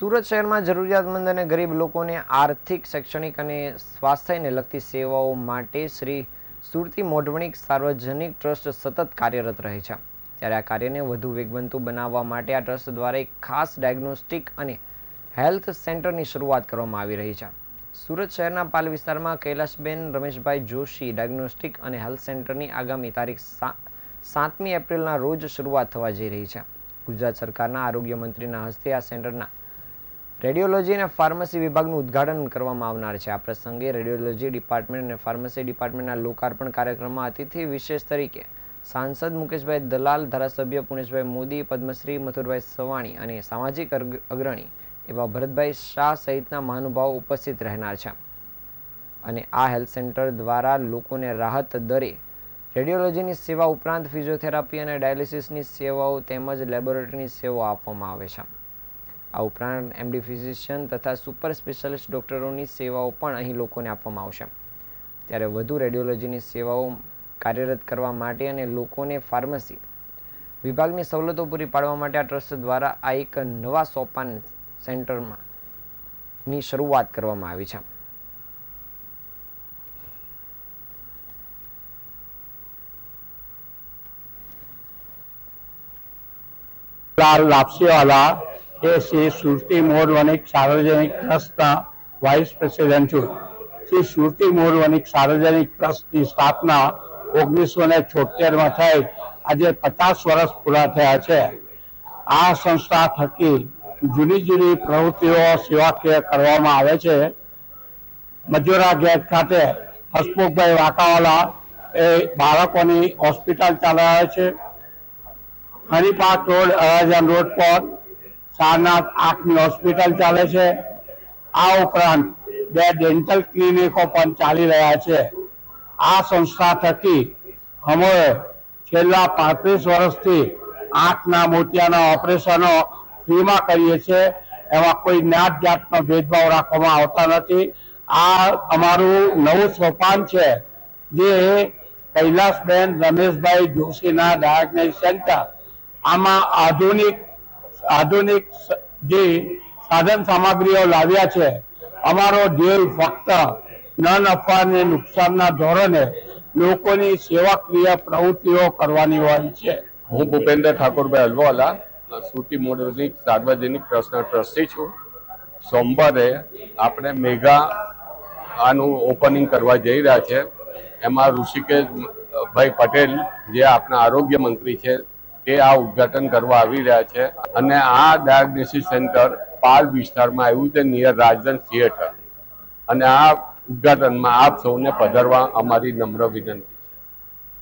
સુરત શહેરમાં જરૂરિયાતમંદ અને ગરીબ લોકોને આર્થિક, શૈક્ષણિક અને સ્વાસ્થ્યને લગતી સેવાઓ માટે શ્રી સુરતી મોઢવણિક સાર્વજનિક ટ્રસ્ટ સતત કાર્યરત રહે છે. ત્યારે આ કાર્યને વધુ વેગવંતુ બનાવવા માટે આ ટ્રસ્ટ દ્વારા એક ખાસ ડાયગ્નોસ્ટિક અને હેલ્થ સેન્ટરની શરૂઆત કરવામાં આવી રહી છે. સુરત શહેરના પાલ વિસ્તારમાં કૈલાશબેન રમેશભાઈ જોશી ડાયગ્નોસ્ટિક અને હેલ્થ સેન્ટરની આગામી તારીખ સાતમી એપ્રિલના રોજ શરૂઆત થવા જઈ રહી છે. ગુજરાત સરકારના આરોગ્ય મંત્રીના હસ્તે આ સેન્ટરના રેડિયોલોજી અને ફાર્મસી વિભાગનું ઉદ્ઘાટન કરવામાં આવનાર છે. આ પ્રસંગે રેડિયોલોજી ડિપાર્ટમેન્ટ અને ફાર્મસી ડિપાર્ટમેન્ટના લોકાર્પણ કાર્યક્રમમાં અતિથિ વિશેષ તરીકે સાંસદ મુકેશભાઈ દલાલ, ધારાસભ્ય પુણેશભાઈ મોદી, પદ્મશ્રી મથુરભાઈ સવાણી અને સામાજિક અગ્ર- અગ્રણી એવા ભરતભાઈ શાહ સહિતના મહાનુભાવો ઉપસ્થિત રહેનાર છે. અને આ હેલ્થ સેન્ટર દ્વારા લોકોને રાહત દરે રેડિયોલોજીની સેવા ઉપરાંત ફિઝિયોથેરાપી અને ડાયાલિસિસની સેવાઓ તેમજ લેબોરેટરીની સેવાઓ આપવામાં આવે છે. આ ઉપરાંત એમડી ફિઝિશિયન તથા સુપર સ્પેશિયાલિસ્ટ ડૉક્ટરોની સેવાઓ પણ અહીં લોકોને આપવામાં આવશે. ત્યારે વધુ રેડિયોલોજીની સેવાઓ કાર્યરત કરવા માટે અને લોકોને ફાર્મસી વિભાગની સવલતો પૂરી પાડવા માટે આ ટ્રસ્ટ દ્વારા આ એક નવા સોપાન સેન્ટરમાં ની શરૂઆત કરવામાં આવી છે. લાપસીવાલા એ શ્રી સુરતી મોર વણિક સાર્વજનિક ટ્રસ્ટના વાઇસ પ્રેસિડેન્ટ છું. શ્રી સુરતી મોર વણિક સાર્વજનિક ટ્રસ્ટની સ્થાપના ઓગણીસો ને છોતેરમાં થઈ. આજે પચાસ વર્ષ પૂરા થયા છે. આ સંસ્થા થકી જુદી જુદી પ્રવૃત્તિઓ સેવાકીય કરવામાં આવે છે. મજૂરા ગેટ ખાતે હસમુખભાઈ વાકાવાલા એ બાળકોની હોસ્પિટલ ચલાવે છે. હરિપાક રોડ અરાજન રોડ પર સારનાથ આંખની હોસ્પિટલ ચાલે છે. આ ઉપરાંત બે ડેન્ટલ ક્લિનિકો પણ ચાલી રહ્યા છે. આ સંસ્થા થકી અમે છેલ્લા પાંત્રીસ વર્ષથી આંખના મોતિયાના ઓપરેશનો ફ્રીમાં કરીએ છીએ. એમાં કોઈ જ્ઞાત જાતનો ભેદભાવ રાખવામાં આવતા નથી. આ અમારું નવું સોપાન છે જે કૈલાસબેન રમેશભાઈ જોશીના ડાયગ્નોસ્ટિક સેન્ટર આમાં આધુનિક આધુનિક જે સાધન સામગ્રીઓ લાવ્યા છે, અમારો ધ્યેય ફક્ત ન નફા અને નુકસાનના ધોરણે લોકોની સેવાકીય પ્રવૃત્તિઓ કરવાની હોય છે. હું ભૂપેન્દ્ર ઠાકોરભાઈ અલવાલા સુરતી મોડર્નિક સાર્વજનિક ટ્રસ્ટના ટ્રસ્ટી છું. સોમવારે આપણે મેગા આનું ઓપનિંગ કરવા જઈ રહ્યા છે. એમાં ઋષિકેશ ભાઈ પટેલ, જે આપણા આરોગ્ય મંત્રી છે તે આ ઉદઘાટન કરવા આવી રહ્યા છે. અને આ ડાયાગ્નોસિસ સેન્ટર પાલ વિસ્તારમાં આવ્યું છે, નિયર રાજન થિયેટર. અને આ ઉદ્ઘાટનમાં આપ સૌને પધારવા અમારી નમ્ર વિનંતી.